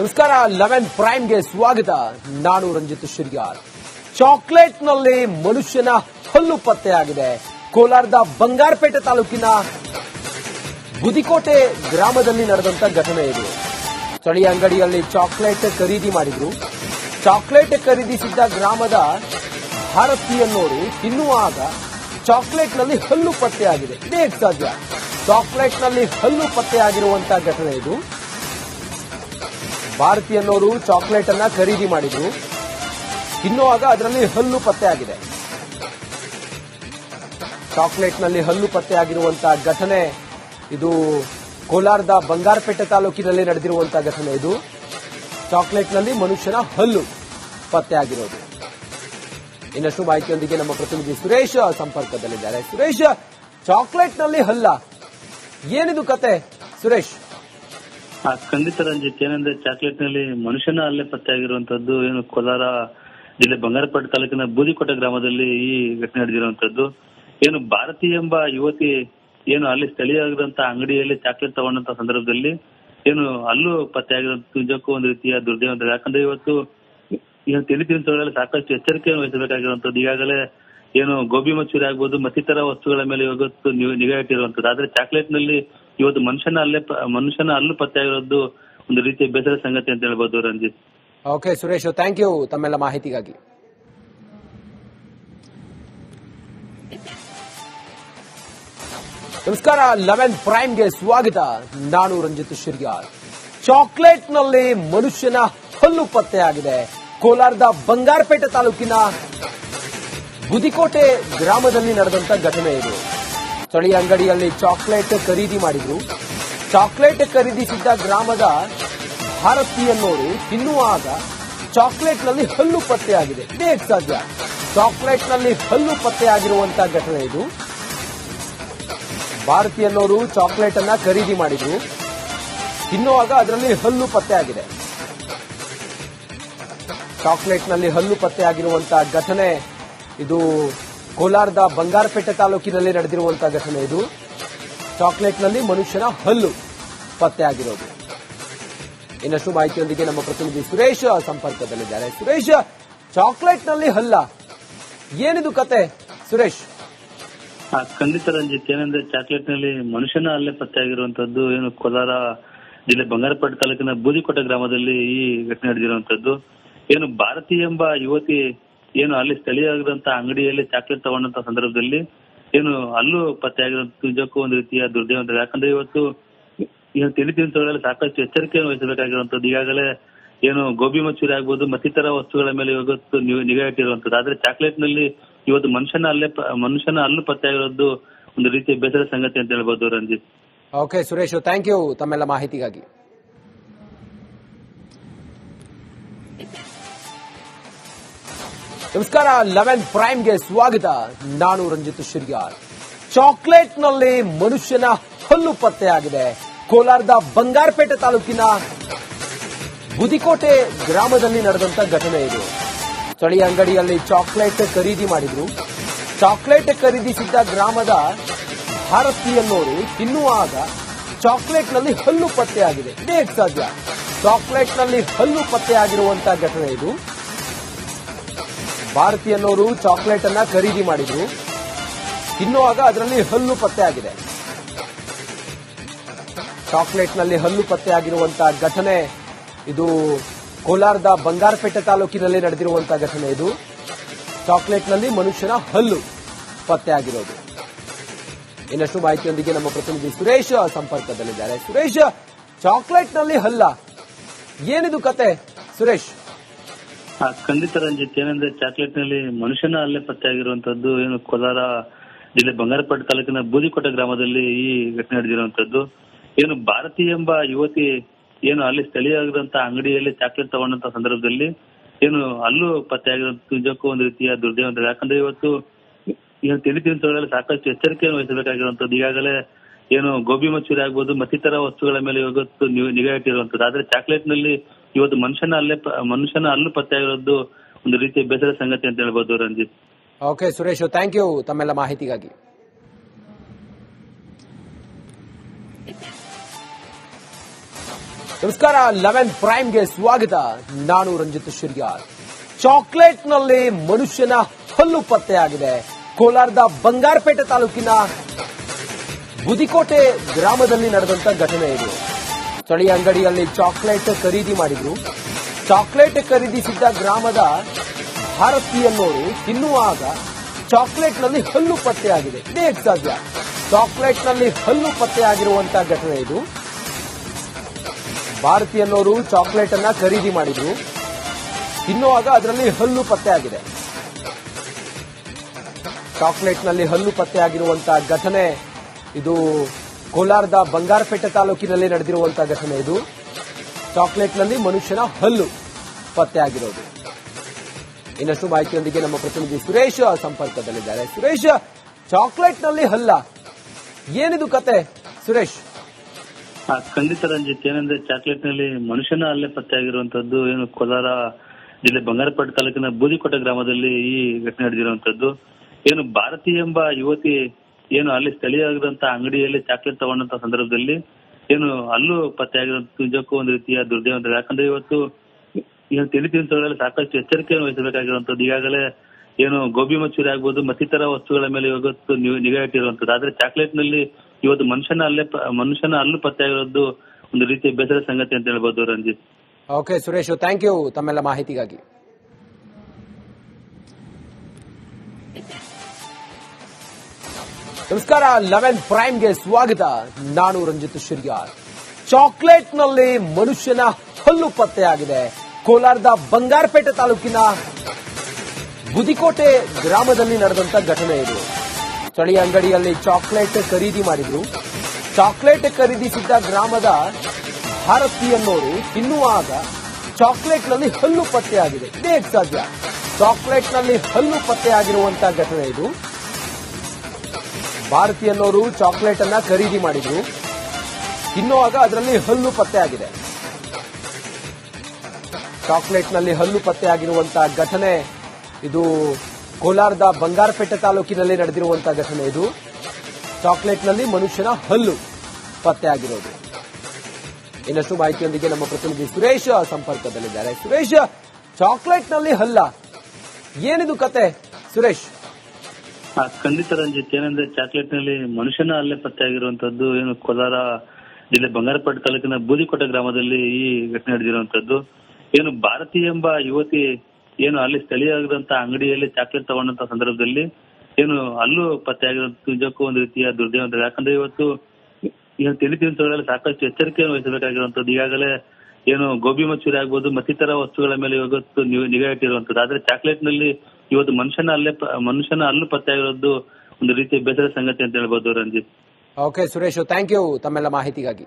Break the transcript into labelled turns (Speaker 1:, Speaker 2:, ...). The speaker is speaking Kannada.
Speaker 1: ನಮಸ್ಕಾರ ಲೆವೆನ್ ಪ್ರೈಮ್ಗೆ ಸ್ವಾಗತ. ನಾನು ರಂಜಿತ್ ಶಿರ್ಯಾರ್. ಚಾಕ್ಲೇಟ್ನಲ್ಲಿ ಮನುಷ್ಯನ ಹಲ್ಲು ಪತ್ತೆಯಾಗಿದೆ. ಕೋಲಾರದ ಬಂಗಾರಪೇಟೆ ತಾಲೂಕಿನ ಗುದಿಕೋಟೆ ಗ್ರಾಮದಲ್ಲಿ ನಡೆದಂತ ಘಟನೆ ಇದು. ಸ್ಥಳೀಯ ಅಂಗಡಿಯಲ್ಲಿ ಚಾಕ್ಲೇಟ್ ಖರೀದಿ ಮಾಡಿದ್ರು. ಚಾಕ್ಲೇಟ್ ಖರೀದಿಸಿದ್ದ ಗ್ರಾಮದ ಭಾರತೀಯನ್ನೋರು ತಿನ್ನುವಾಗ ಚಾಕ್ಲೇಟ್ನಲ್ಲಿ ಹಲ್ಲು ಪತ್ತೆಯಾಗಿದೆ. ಇದೇ ಸಾಧ್ಯ ಚಾಕ್ಲೇಟ್ನಲ್ಲಿ ಹಲ್ಲು ಪತ್ತೆಯಾಗಿರುವಂತಹ ಘಟನೆ ಇದು. ಭಾರತೀಯನ್ನೋರು ಚಾಕ್ಲೇಟ್ ಅನ್ನ ಖರೀದಿ ಮಾಡಿದ್ರು. ತಿನ್ನುವಾಗ ಅದರಲ್ಲಿ ಹಲ್ಲು ಪತ್ತೆಯಾಗಿದೆ ಚಾಕ್ಲೇಟ್ನಲ್ಲಿ ಹಲ್ಲು ಪತ್ತೆಯಾಗಿರುವಂತಹ ಘಟನೆ ಇದು ಕೋಲಾರದ ಬಂಗಾರಪೇಟೆ ತಾಲೂಕಿನಲ್ಲಿ ನಡೆದಿರುವಂತಹ ಘಟನೆ ಇದು. ಚಾಕ್ಲೇಟ್ನಲ್ಲಿ ಮನುಷ್ಯನ ಹಲ್ಲು ಪತ್ತೆಯಾಗಿರೋದು ಇನ್ನಷ್ಟು ಮಾಹಿತಿಯೊಂದಿಗೆ ನಮ್ಮ ಪ್ರತಿನಿಧಿ ಸುರೇಶ್ ಸಂಪರ್ಕದಲ್ಲಿದ್ದಾರೆ. ಸುರೇಶ್, ಚಾಕ್ಲೇಟ್ನಲ್ಲಿ ಹಲ್ಲ. ಏನಿದು ಕತೆ? ಸುರೇಶ್.
Speaker 2: ಖಂಡಿತ ರಂಜಿತ್, ಏನಂದ್ರೆ ಚಾಕ್ಲೇಟ್ನಲ್ಲಿ ಮನುಷ್ಯನ ಅಲ್ಲೇ ಪತ್ತೆಯಾಗಿರುವಂತದ್ದು ಏನು ಕೋಲಾರ ಜಿಲ್ಲೆ ಬಂಗಾರಪೇಟೆ ತಾಲೂಕಿನ ಬೂದಿಕೋಟೆ ಗ್ರಾಮದಲ್ಲಿ ಈ ಘಟನೆ ನಡೆದಿರುವಂತದ್ದು ಏನು ಭಾರತಿ ಎಂಬ ಯುವತಿ ಏನು ಅಲ್ಲಿ ಸ್ಥಳೀಯರಾಗಿರುವಂತಹ ಅಂಗಡಿಯಲ್ಲಿ ಚಾಕ್ಲೇಟ್ ತಗೊಂಡಂತ ಸಂದರ್ಭದಲ್ಲಿ ಏನು ಅಲ್ಲೂ ಪತ್ತೆ ಆಗಿರುವಂತ ನಿಜಕ್ಕೂ ಒಂದು ರೀತಿಯ ದುರ್ದೈವ ಯಾಕಂದ್ರೆ ಇವತ್ತು ಏನು ತಿಂಡಿ ತಿನಿಸುಗಳಲ್ಲಿ ಸಾಕಷ್ಟು ಎಚ್ಚರಿಕೆಯನ್ನು ವಹಿಸಬೇಕಾಗಿರುವಂತದ್ದು ಈಗಾಗಲೇ ಏನು ಗೋಬಿ ಮಂಚೂರಿ ಆಗ್ಬೋದು, ಮತ್ತಿತರ ವಸ್ತುಗಳ ಮೇಲೆ ಇವತ್ತು ನಿಗಾ ಇಟ್ಟಿರುವಂತದ್ದು ಆದ್ರೆ ಚಾಕ್ಲೇಟ್ನಲ್ಲಿ ಇವತ್ತು ಮನುಷ್ಯನ ಅಲ್ಲೇ ಮನುಷ್ಯನ ಅಲ್ಲೂ ಪತ್ತೆಯಾಗಿರೋದು ಒಂದು ರೀತಿಯ ಬೇಸರ ಸಂಗತಿ ಅಂತ ಹೇಳ್ಬೋದು Ranjith.
Speaker 1: Okay Suresh thank you ತಮ್ಮೆಲ್ಲ ಮಾಹಿತಿಗಾಗಿ. ನಮಸ್ಕಾರ ಲೆವೆನ್ ಪ್ರೈಮ್ಗೆ ಸ್ವಾಗತ. ನಾನು ರಂಜಿತ್ ಶರ್ಗಿ ಚಾಕ್ಲೇಟ್ನಲ್ಲಿ ಮನುಷ್ಯನ ಹಲ್ಲು ಪತ್ತೆಯಾಗಿದೆ ಕೋಲಾರದ ಬಂಗಾರಪೇಟೆ ತಾಲೂಕಿನ ಗುದಿಕೋಟೆ ಗ್ರಾಮದಲ್ಲಿ ನಡೆದಂತ ಘಟನೆ ಇದು. ಸ್ಥಳೀಯ ಅಂಗಡಿಯಲ್ಲಿ ಚಾಕ್ಲೇಟ್ ಖರೀದಿ ಮಾಡಿದ್ರು. ಚಾಕ್ಲೇಟ್ ಖರೀದಿಸಿದ್ದ ಗ್ರಾಮದ ಭಾರತೀಯನ್ನೋರು ತಿನ್ನುವಾಗ ಚಾಕ್ಲೇಟ್ನಲ್ಲಿ ಹಲ್ಲು ಪತ್ತೆಯಾಗಿದೆ. ಇದೇ ಸಾಧ್ಯ ಚಾಕ್ಲೇಟ್ನಲ್ಲಿ ಹಲ್ಲು ಪತ್ತೆಯಾಗಿರುವಂತಹ ಘಟನೆ ಇದು. ಭಾರತೀಯನ್ನೋರು ಚಾಕ್ಲೇಟ್ ಅನ್ನ ಖರೀದಿ ಮಾಡಿದ್ರು. ತಿನ್ನುವಾಗ ಅದರಲ್ಲಿ ಹಲ್ಲು ಪತ್ತೆಯಾಗಿದೆ. ಚಾಕ್ಲೇಟ್ನಲ್ಲಿ ಹಲ್ಲು ಪತ್ತೆಯಾಗಿರುವಂತಹ ಘಟನೆ ಇದು ಕೋಲಾರದ ಬಂಗಾರಪೇಟೆ ತಾಲೂಕಿನಲ್ಲಿ ನಡೆದಿರುವಂತಹ ಘಟನೆ ಇದು. ಚಾಕ್ಲೇಟ್ನಲ್ಲಿ ಮನುಷ್ಯನ ಹಲ್ಲು ಪತ್ತೆಯಾಗಿರೋದು. ಇನ್ನಷ್ಟು ಮಾಹಿತಿಯೊಂದಿಗೆ ನಮ್ಮ ಪ್ರತಿನಿಧಿ ಸುರೇಶ್ ಸಂಪರ್ಕದಲ್ಲಿದ್ದಾರೆ. ಸುರೇಶ್, ಚಾಕ್ಲೇಟ್ನಲ್ಲಿ ಹಲ್ಲ. ಏನಿದು ಕತೆ? ಸುರೇಶ್.
Speaker 2: ಖಂಡಿತ ರಂಜಿತ್, ಏನಂದ್ರೆ ಚಾಕ್ಲೇಟ್ನಲ್ಲಿ ಮನುಷ್ಯನ ಅಲ್ಲೇ ಪತ್ತೆಯಾಗಿರುವಂತದ್ದು ಏನು ಕೋಲಾರ ಜಿಲ್ಲೆ ಬಂಗಾರಪೇಟೆ ತಾಲೂಕಿನ ಬೂದಿಕೋಟೆ ಗ್ರಾಮದಲ್ಲಿ ಈ ಘಟನೆ ನಡೆದಿರುವಂತದ್ದು ಏನು ಭಾರತಿ ಎಂಬ ಯುವತಿ ಏನು ಅಲ್ಲಿ ಸ್ಥಳೀಯರಾಗಿರುವಂತಹ ಅಂಗಡಿಯಲ್ಲಿ ಚಾಕ್ಲೇಟ್ ತಗೊಂಡಂತ ಸಂದರ್ಭದಲ್ಲಿ ಏನು ಅಲ್ಲೂ ಪತ್ತೆಯಾಗಿರುವಂತ ನಿಜಕ್ಕೂ ಒಂದು ರೀತಿಯ ದುರ್ದೈವ ಯಾಕಂದ್ರೆ ಇವತ್ತು ಏನು ತಿಂಡಿ ತಿನಿಸುಗಳಲ್ಲಿ ಸಾಕಷ್ಟು ಎಚ್ಚರಿಕೆಯನ್ನು ವಹಿಸಬೇಕಾಗಿರುವಂತದ್ದು ಈಗಾಗಲೇ ಏನು ಗೋಬಿ ಮಂಚೂರಿ ಆಗ್ಬೋದು, ಮತ್ತಿತರ ವಸ್ತುಗಳ ಮೇಲೆ ಇವತ್ತು ನಿಗಾ ಇಟ್ಟಿರುವಂತದ್ದು ಆದ್ರೆ ಚಾಕ್ಲೇಟ್ನಲ್ಲಿ ಇವತ್ತು ಮನುಷ್ಯನ ಅಲ್ಲೇ ಮನುಷ್ಯನ ಅಲ್ಲೂ ಪತ್ತೆಯಾಗಿರೋದು ಒಂದು ರೀತಿಯ ಬೇಸರ ಸಂಗತಿ ಅಂತ ಹೇಳ್ಬೋದು Ranjith.
Speaker 1: Okay Suresh thank you ತಮ್ಮೆಲ್ಲ ಮಾಹಿತಿಗಾಗಿ. ನಮಸ್ಕಾರ, ಲೆವೆನ್ ಪ್ರೈಮ್ಗೆ ಸ್ವಾಗತ. ನಾನು ರಂಜಿತ್ ಶಿರ್ಯಾರ್. ಚಾಕ್ಲೇಟ್ನಲ್ಲಿ ಮನುಷ್ಯನ ಹಲ್ಲು ಪತ್ತೆಯಾಗಿದೆ. ಕೋಲಾರದ ಬಂಗಾರಪೇಟೆ ತಾಲೂಕಿನ ಬುದಿಕೋಟೆ ಗ್ರಾಮದಲ್ಲಿ ನಡೆದಂತ ಘಟನೆ ಇದು. ಸ್ಥಳೀಯ ಅಂಗಡಿಯಲ್ಲಿ ಚಾಕ್ಲೇಟ್ ಖರೀದಿ ಮಾಡಿದ್ರು. ಚಾಕ್ಲೇಟ್ ಖರೀದಿಸಿದ್ದ ಗ್ರಾಮದ ಭಾರತೀಯನ್ನೋರು ತಿನ್ನುವಾಗ ಚಾಕ್ಲೇಟ್ನಲ್ಲಿ ಹಲ್ಲು ಪತ್ತೆಯಾಗಿದೆ. ಇದೇ ಸಾಧ್ಯ. ಚಾಕ್ಲೇಟ್ನಲ್ಲಿ ಹಲ್ಲು ಪತ್ತೆಯಾಗಿರುವಂತಹ ಘಟನೆ ಇದು. ಭಾರತೀಯನ್ನೋರು ಚಾಕ್ಲೇಟ್ ಅನ್ನ ಖರೀದಿ ಮಾಡಿದ್ರು. ತಿನ್ನುವಾಗ ಅದರಲ್ಲಿ ಹಲ್ಲು ಪತ್ತೆಯಾಗಿದೆ ಚಾಕ್ಲೇಟ್ನಲ್ಲಿ ಹಲ್ಲು ಪತ್ತೆ ಆಗಿರುವಂತಹ ಘಟನೆ ಇದು ಕೋಲಾರದ ಬಂಗಾರಪೇಟೆ ತಾಲೂಕಿನಲ್ಲಿ ನಡೆದಿರುವಂತಹ ಘಟನೆ ಇದು. ಚಾಕ್ಲೇಟ್ನಲ್ಲಿ ಮನುಷ್ಯನ ಹಲ್ಲು ಪತ್ತೆಯಾಗಿರೋದು ಇನ್ನಷ್ಟು ಮಾಹಿತಿಯೊಂದಿಗೆ ನಮ್ಮ ಪ್ರತಿನಿಧಿ ಸುರೇಶ್ ಸಂಪರ್ಕದಲ್ಲಿದ್ದಾರೆ. ಸುರೇಶ್, ಚಾಕ್ಲೇಟ್ನಲ್ಲಿ ಹಲ್ಲ. ಏನಿದು ಕತೆ? ಸುರೇಶ್.
Speaker 2: ಖಂಡಿತ ರಂಜಿತ್, ಏನಂದ್ರೆ ಚಾಕ್ಲೇಟ್ನಲ್ಲಿ ಮನುಷ್ಯನ ಅಲ್ಲೇ ಪತ್ತೆಯಾಗಿರುವಂತದ್ದು ಏನು ಕೋಲಾರ ಜಿಲ್ಲೆ ಬಂಗಾರಪೇಟೆ ತಾಲೂಕಿನ ಬೂದಿಕೋಟೆ ಗ್ರಾಮದಲ್ಲಿ ಈ ಘಟನೆ ನಡೆದಿರುವಂತದ್ದು ಏನು ಭಾರತಿ ಎಂಬ ಯುವತಿ ಏನು ಅಲ್ಲಿ ಸ್ಥಳೀಯರಾಗಿರುವಂತಹ ಅಂಗಡಿಯಲ್ಲಿ ಚಾಕ್ಲೇಟ್ ತಗೊಂಡಂತ ಸಂದರ್ಭದಲ್ಲಿ ಏನು ಅಲ್ಲೂ ಪತ್ತೆಯಾಗಿರುವಂತ ನಿಜಕ್ಕೂ ಒಂದು ರೀತಿಯ ದುರ್ದೈವ ಅಂತ ಯಾಕಂದ್ರೆ ಇವತ್ತು ಏನು ತಿಂಡಿ ತಿನಿಸುಗಳಲ್ಲಿ ಸಾಕಷ್ಟು ಎಚ್ಚರಿಕೆಯನ್ನು ವಹಿಸಬೇಕಾಗಿರುವಂತದ್ದು ಈಗಾಗಲೇ ಏನು ಗೋಬಿ ಮಂಚೂರಿ ಆಗ್ಬೋದು, ಮತ್ತಿತರ ವಸ್ತುಗಳ ಮೇಲೆ ಇವತ್ತು ನಿಗಾ ಇಟ್ಟಿರುವಂತದ್ದು ಆದ್ರೆ ಚಾಕ್ಲೇಟ್ನಲ್ಲಿ ಇವತ್ತು ಮನುಷ್ಯನ ಅಲ್ಲೇ ಮನುಷ್ಯನ ಅಲ್ಲೂ ಪತ್ತೆಯಾಗಿರೋದು ಒಂದು ರೀತಿಯ ಬೇಸರ ಸಂಗತಿ ಅಂತ ಹೇಳ್ಬೋದು Ranjith.
Speaker 1: Okay, Suresh thank you ತಮ್ಮೆಲ್ಲ ಮಾಹಿತಿಗಾಗಿ. ನಮಸ್ಕಾರ ಲೆವೆನ್ ಪ್ರೈಮ್ಗೆ ಸ್ವಾಗತ. ನಾನು ರಂಜಿತ್ ಶಿರ್ಯಾರ್. ಚಾಕ್ಲೇಟ್ನಲ್ಲಿ ಮನುಷ್ಯನ ಹಲ್ಲು ಪತ್ತೆಯಾಗಿದೆ. ಕೋಲಾರದ ಬಂಗಾರಪೇಟೆ ತಾಲೂಕಿನ ಬುದಿಕೋಟೆ ಗ್ರಾಮದಲ್ಲಿ ನಡೆದಂತ ಘಟನೆ ಇದು. ಸ್ಥಳೀಯ ಅಂಗಡಿಯಲ್ಲಿ ಚಾಕ್ಲೇಟ್ ಖರೀದಿ ಮಾಡಿದ್ರು. ಚಾಕ್ಲೇಟ್ ಖರೀದಿಸಿದ್ದ ಗ್ರಾಮದ ಭಾರತೀಯನ್ನೋರು ತಿನ್ನುವಾಗ ಚಾಕ್ಲೇಟ್ನಲ್ಲಿ ಹಲ್ಲು ಪತ್ತೆಯಾಗಿದೆ. ಇದೇ ಸಾಧ್ಯ ಚಾಕ್ಲೇಟ್ನಲ್ಲಿ ಹಲ್ಲು ಪತ್ತೆಯಾಗಿರುವಂತಹ ಘಟನೆ ಇದು. ಭಾರತೀಯನ್ನೋರು ಚಾಕ್ಲೇಟ್ ಅನ್ನ ಖರೀದಿ ಮಾಡಿದ್ರು. ತಿನ್ನುವಾಗ ಅದರಲ್ಲಿ ಹಲ್ಲು ಪತ್ತೆಯಾಗಿದೆ. ಚಾಕ್ಲೇಟ್ನಲ್ಲಿ ಹಲ್ಲು ಪತ್ತೆಯಾಗಿರುವಂತಹ ಘಟನೆ ಇದು ಕೋಲಾರದ ಬಂಗಾರಪೇಟೆ ತಾಲೂಕಿನಲ್ಲಿ ನಡೆದಿರುವಂತಹ ಘಟನೆ ಇದು. ಚಾಕ್ಲೇಟ್ನಲ್ಲಿ ಮನುಷ್ಯನ ಹಲ್ಲು ಪತ್ತೆಯಾಗಿರೋದು ಇನ್ನಷ್ಟು ಮಾಹಿತಿಯೊಂದಿಗೆ ನಮ್ಮ ಪ್ರತಿನಿಧಿ ಸುರೇಶ್ ಸಂಪರ್ಕದಲ್ಲಿದ್ದಾರೆ. ಸುರೇಶ್, ಚಾಕ್ಲೇಟ್ನಲ್ಲಿ ಹಲ್ಲ. ಏನಿದು ಕತೆ? ಸುರೇಶ್.
Speaker 2: ಖಂಡಿತ ರಂಜಿತ್. ಏನಂದ್ರೆ ಚಾಕ್ಲೇಟ್ನಲ್ಲಿ ಮನುಷ್ಯನ ಅಲ್ಲೇ ಪತ್ತೆಯಾಗಿರುವಂತದ್ದು ಏನು ಕೋಲಾರ ಜಿಲ್ಲೆ ಬಂಗಾರಪೇಟೆ ತಾಲೂಕಿನ ಬೂದಿಕೋಟೆ ಗ್ರಾಮದಲ್ಲಿ ಈ ಘಟನೆ ನಡೆದಿರುವಂತದ್ದು ಏನು ಭಾರತಿ ಎಂಬ ಯುವತಿ ಏನು ಅಲ್ಲಿ ಸ್ಥಳೀಯವಾಗಿರುವಂತಹ ಅಂಗಡಿಯಲ್ಲಿ ಚಾಕ್ಲೇಟ್ ತಗೊಂಡಂತ ಸಂದರ್ಭದಲ್ಲಿ ಏನು ಅಲ್ಲೂ ಆಗಿರೋ ನಿಜಕ್ಕೂ ಒಂದು ರೀತಿಯ ದುರ್ದೈವ ಯಾಕಂದ್ರೆ ಇವತ್ತು ಏನು ತಿಂಡಿ ತಿನಿಸುಗಳಲ್ಲಿ ಸಾಕಷ್ಟು ಎಚ್ಚರಿಕೆಯನ್ನು ವಹಿಸಬೇಕಾಗಿರುವಂತದ್ದು ಈಗಾಗಲೇ ಏನು ಗೋಬಿ ಮಂಚೂರಿ ಆಗ್ಬೋದು, ಮತ್ತಿತರ ವಸ್ತುಗಳ ಮೇಲೆ ಇವತ್ತು ನಿಗಾ ಇಟ್ಟಿರುವಂತದ್ದು ಆದ್ರೆ ಚಾಕ್ಲೇಟ್ನಲ್ಲಿ ಇವತ್ತು ಮನುಷ್ಯನ ಅಲ್ಲೇ ಮನುಷ್ಯನ ಅಲ್ಲೂ ಪತ್ತೆಯಾಗಿರೋದು ಒಂದು ರೀತಿಯ ಬೇಸರ ಸಂಗತಿ ಅಂತ ಹೇಳ್ಬೋದು Ranjith.
Speaker 1: Okay Suresh thank you ತಮ್ಮೆಲ್ಲ ಮಾಹಿತಿಗಾಗಿ. ನಮಸ್ಕಾರ ಲೆವೆನ್ ಪ್ರೈಮ್ಗೆ ಸ್ವಾಗತ. ನಾನು ರಂಜಿತ್ ಶಿರ್ಯಾರ್. ಚಾಕ್ಲೇಟ್ನಲ್ಲಿ ಮನುಷ್ಯನ ಹಲ್ಲು ಪತ್ತೆಯಾಗಿದೆ. ಕೋಲಾರದ ಬಂಗಾರಪೇಟೆ ತಾಲೂಕಿನ ಬುದಿಕೋಟೆ ಗ್ರಾಮದಲ್ಲಿ ನಡೆದಂತ ಘಟನೆ ಇದು. ಸ್ಥಳೀಯ ಅಂಗಡಿಯಲ್ಲಿ ಚಾಕ್ಲೇಟ್ ಖರೀದಿ ಮಾಡಿದ್ರು. ಚಾಕ್ಲೇಟ್ ಖರೀದಿಸಿದ್ದ ಗ್ರಾಮದ ಭಾರತೀಯನ್ನೋರು ತಿನ್ನುವಾಗ ಚಾಕ್ಲೇಟ್ನಲ್ಲಿ ಹಲ್ಲು ಪತ್ತೆಯಾಗಿದೆ. ಇದೇ ಸಾಧ್ಯ. ಚಾಕ್ಲೇಟ್ನಲ್ಲಿ ಹಲ್ಲು ಪತ್ತೆಯಾಗಿರುವಂತಹ ಘಟನೆ ಇದು. ಭಾರತೀಯನ್ನೋರು ಚಾಕ್ಲೇಟ್ ಅನ್ನ ಖರೀದಿ ಮಾಡಿದ್ರು. ತಿನ್ನುವಾಗ ಅದರಲ್ಲಿ ಹಲ್ಲು ಪತ್ತೆಯಾಗಿದೆ ಚಾಕ್ಲೇಟ್ನಲ್ಲಿ ಹಲ್ಲು ಪತ್ತೆಯಾಗಿರುವಂತಹ ಘಟನೆ ಇದು ಕೋಲಾರದ ಬಂಗಾರಪೇಟೆ ತಾಲೂಕಿನಲ್ಲಿ ನಡೆದಿರುವಂತಹ ಘಟನೆ ಇದು. ಚಾಕ್ಲೇಟ್ನಲ್ಲಿ ಮನುಷ್ಯನ ಹಲ್ಲು ಪತ್ತೆ ಆಗಿರೋದು. ಇನ್ನಷ್ಟು ಮಾಹಿತಿಯೊಂದಿಗೆ ನಮ್ಮ ಪ್ರತಿನಿಧಿ ಸುರೇಶ್ ಸಂಪರ್ಕದಲ್ಲಿದ್ದಾರೆ. ಸುರೇಶ್, ಚಾಕ್ಲೇಟ್ನಲ್ಲಿ ಹಲ್ಲ. ಏನಿದು ಕತೆ? ಸುರೇಶ್.
Speaker 2: ಆ, ಖಂಡಿತ ರಂಜಿತ್ ಏನಂದ್ರೆ ಚಾಕ್ಲೇಟ್ನಲ್ಲಿ ಮನುಷ್ಯನ ಅಲ್ಲೇ ಪತ್ತೆಯಾಗಿರುವಂತದ್ದು ಏನು ಕೋಲಾರ ಜಿಲ್ಲೆ ಬಂಗಾರಪೇಟೆ ತಾಲೂಕಿನ ಬೂದಿಕೋಟೆ ಗ್ರಾಮದಲ್ಲಿ ಈ ಘಟನೆ ನಡೆದಿರುವಂತದ್ದು ಏನು ಭಾರತಿ ಎಂಬ ಯುವತಿ ಏನು ಅಲ್ಲಿ ಸ್ಥಳೀಯವಾಗಿರುವಂತ ಅಂಗಡಿಯಲ್ಲಿ ಚಾಕ್ಲೇಟ್ ತಗೊಂಡಂತ ಸಂದರ್ಭದಲ್ಲಿ ಏನು ಅಲ್ಲೂ ಪತ್ತೆಯಾಗಿರುವಂತ ನಿಜಕ್ಕೂ ಒಂದು ರೀತಿಯ ದುರ್ದೈವ ಯಾಕಂದ್ರೆ ಇವತ್ತು ಏನು ತಿಂಡಿ ತಿನಿಸುಗಳಲ್ಲಿ ಸಾಕಷ್ಟು ಎಚ್ಚರಿಕೆಯನ್ನು ವಹಿಸಬೇಕಾಗಿರುವಂತದ್ದು ಈಗಾಗಲೇ ಏನು ಗೋಬಿ ಮಂಚೂರಿ ಆಗ್ಬೋದು ಮತ್ತಿತರ ವಸ್ತುಗಳ ಮೇಲೆ ಇವತ್ತು ನಿಗಾ ಇಟ್ಟಿರುವಂತದ್ದು ಆದ್ರೆ ಚಾಕ್ಲೇಟ್ನಲ್ಲಿ ಇವತ್ತು ಮನುಷ್ಯನ ಅಲ್ಲೇ ಮನುಷ್ಯನ ಅಲ್ಲೂ ಪತ್ತೆಯಾಗಿರೋದು ಒಂದು ರೀತಿಯ ಬೇಸರ ಸಂಗತಿ ಅಂತ ಹೇಳ್ಬೋದು Ranjith.
Speaker 1: Okay Suresh thank you ತಮ್ಮೆಲ್ಲ ಮಾಹಿತಿಗಾಗಿ.